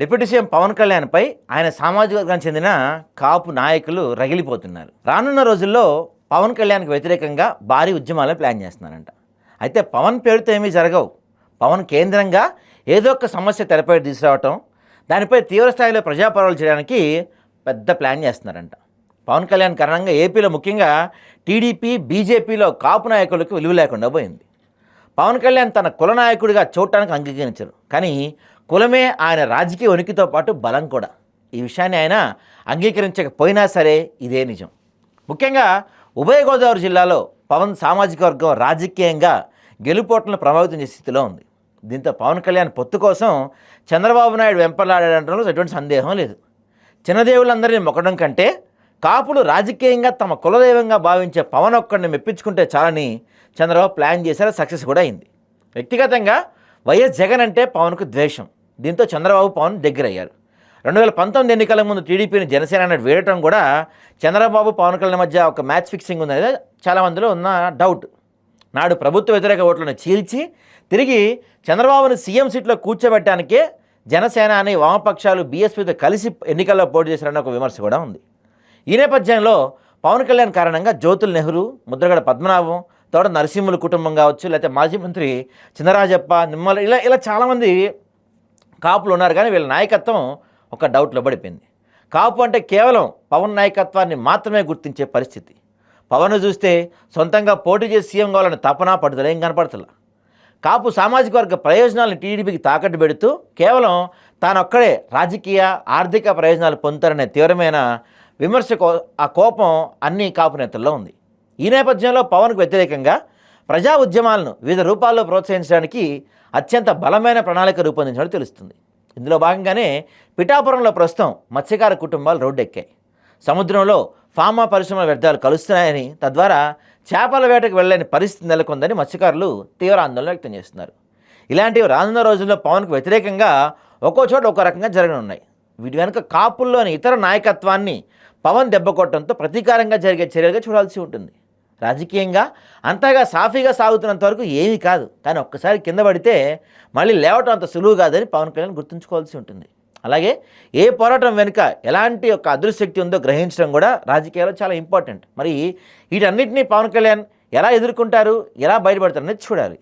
Deputy CM Pawan కళ్యాణ్పై ఆయన సామాజిక వర్గానికి చెందిన కాపు నాయకులు రగిలిపోతున్నారు. రానున్న రోజుల్లో పవన్ కళ్యాణ్కి వ్యతిరేకంగా భారీ ఉద్యమాలను ప్లాన్ చేస్తున్నారంట. అయితే పవన్ పేరుతో ఏమీ జరగవు. పవన్ కేంద్రంగా ఏదో ఒక సమస్య తెరపై తీసుకురావటం దానిపై తీవ్రస్థాయిలో ప్రజాపరాలు చేయడానికి పెద్ద ప్లాన్ చేస్తున్నారంట. పవన్ కళ్యాణ్ కారణంగా ఏపీలో ముఖ్యంగా టీడీపీ బీజేపీలో కాపు నాయకులకు విలువ లేకుండా పోయింది. పవన్ కళ్యాణ్ తన కుల నాయకుడిగా చూడటానికి అంగీకరించారు. కానీ కులమే ఆయన రాజకీయ ఉనికితో పాటు బలం కూడా. ఈ విషయాన్ని ఆయన అంగీకరించకపోయినా సరే ఇదే నిజం. ముఖ్యంగా ఉభయ గోదావరి జిల్లాలో పవన్ సామాజిక వర్గం రాజకీయంగా గెలుపోట్లను ప్రభావితం చేసే స్థితిలో ఉంది. దీంతో పవన్ కళ్యాణ్ పొత్తు కోసం చంద్రబాబు నాయుడు వెంపలాడడంలో ఎటువంటి సందేహం లేదు. చిన్నదేవులందరినీ మొక్కడం కంటే కాపులు రాజకీయంగా తమ కులదైవంగా భావించే పవన్ ఒక్కడిని మెప్పించుకుంటే చాలని చంద్రబాబు ప్లాన్ చేశారు సక్సెస్ కూడా అయింది. వ్యక్తిగతంగా వైఎస్ జగన్ అంటే పవన్కు ద్వేషం. దీంతో చంద్రబాబు పవన్ దగ్గరయ్యారు. రెండు వేల పంతొమ్మిది ఎన్నికల ముందు టీడీపీని జనసేన అనేది వేయటం కూడా చంద్రబాబు పవన్ కళ్యాణ్ మధ్య ఒక మ్యాచ్ ఫిక్సింగ్ ఉందనేది చాలా మందిలో ఉన్న డౌట్. నాడు ప్రభుత్వ వ్యతిరేక ఓట్లను చీల్చి తిరిగి చంద్రబాబును సీఎం సీట్లో కూర్చోబెట్టడానికే జనసేన అని వామపక్షాలు బీఎస్పీతో కలిసి ఎన్నికల్లో పోటీ చేశారన్న ఒక విమర్శ కూడా ఉంది. ఈ నేపథ్యంలో పవన్ కళ్యాణ్ కారణంగా జ్యోతుల్ నెహ్రూ ముద్రగడ పద్మనాభం తోట నరసింహుల కుటుంబం కావచ్చు లేకపోతే మాజీ మంత్రి చిన్నరాజప్ప నిమ్మల ఇలా ఇలా చాలామంది కాపులు ఉన్నారు కానీ వీళ్ళ నాయకత్వం ఒక డౌట్లో పడిపోయింది. కాపు అంటే కేవలం పవన్ నాయకత్వాన్ని మాత్రమే గుర్తించే పరిస్థితి. పవన్ చూస్తే సొంతంగా పోటీ చేసి సీఎం కావాలని తపన పడుతుంది ఏం కనపడుతులా. కాపు సామాజిక వర్గ ప్రయోజనాలను టీడీపీకి తాకట్టు పెడుతూ కేవలం తానొక్కడే రాజకీయ ఆర్థిక ప్రయోజనాలు పొందుతారనే తీవ్రమైన విమర్శ కో- ఆ కోపం అన్ని కాపు నేతల్లో ఉంది. ఈ నేపథ్యంలో పవన్కు వ్యతిరేకంగా ప్రజా ఉద్యమాలను వివిధ రూపాల్లో ప్రోత్సహించడానికి అత్యంత బలమైన ప్రణాళిక రూపొందించినట్టు తెలుస్తుంది. ఇందులో భాగంగానే పిఠాపురంలో ప్రస్తుతం మత్స్యకార కుటుంబాలు రోడ్డెక్కాయి. సముద్రంలో ఫామా పరిశ్రమల వ్యర్థాలు కలుస్తున్నాయని తద్వారా చేపల వేటకు వెళ్ళలేని పరిస్థితి నెలకొందని మత్స్యకారులు తీవ్ర ఆందోళన వ్యక్తం చేస్తున్నారు. ఇలాంటివి రానున్న రోజుల్లో పవన్కు వ్యతిరేకంగా ఒక్కో చోట ఒక రకంగా జరగనున్నాయి. వీటి వెనుక కాపుల్లోని ఇతర నాయకత్వాన్ని పవన్ దెబ్బకొట్టడంతో ప్రతీకారంగా జరిగే చర్యలుగా చూడాల్సి ఉంటుంది. రాజకీయంగా అంతగా సాఫీగా సాగుతున్నంత వరకు ఏమీ కాదు. కానీ ఒక్కసారి కింద పడితే మళ్ళీ లేవటం అంత సులువు కాదని పవన్ కళ్యాణ్ గుర్తుంచుకోవాల్సి ఉంటుంది. అలాగే ఏ పోరాటం వెనుక ఎలాంటి ఒక అదృశక్తి ఉందో గ్రహించడం కూడా రాజకీయాల్లో చాలా ఇంపార్టెంట్. మరి వీటన్నిటిని పవన్ కళ్యాణ్ ఎలా ఎదుర్కొంటారు? ఎలా బయటపడతారు? అనేది చూడాలి.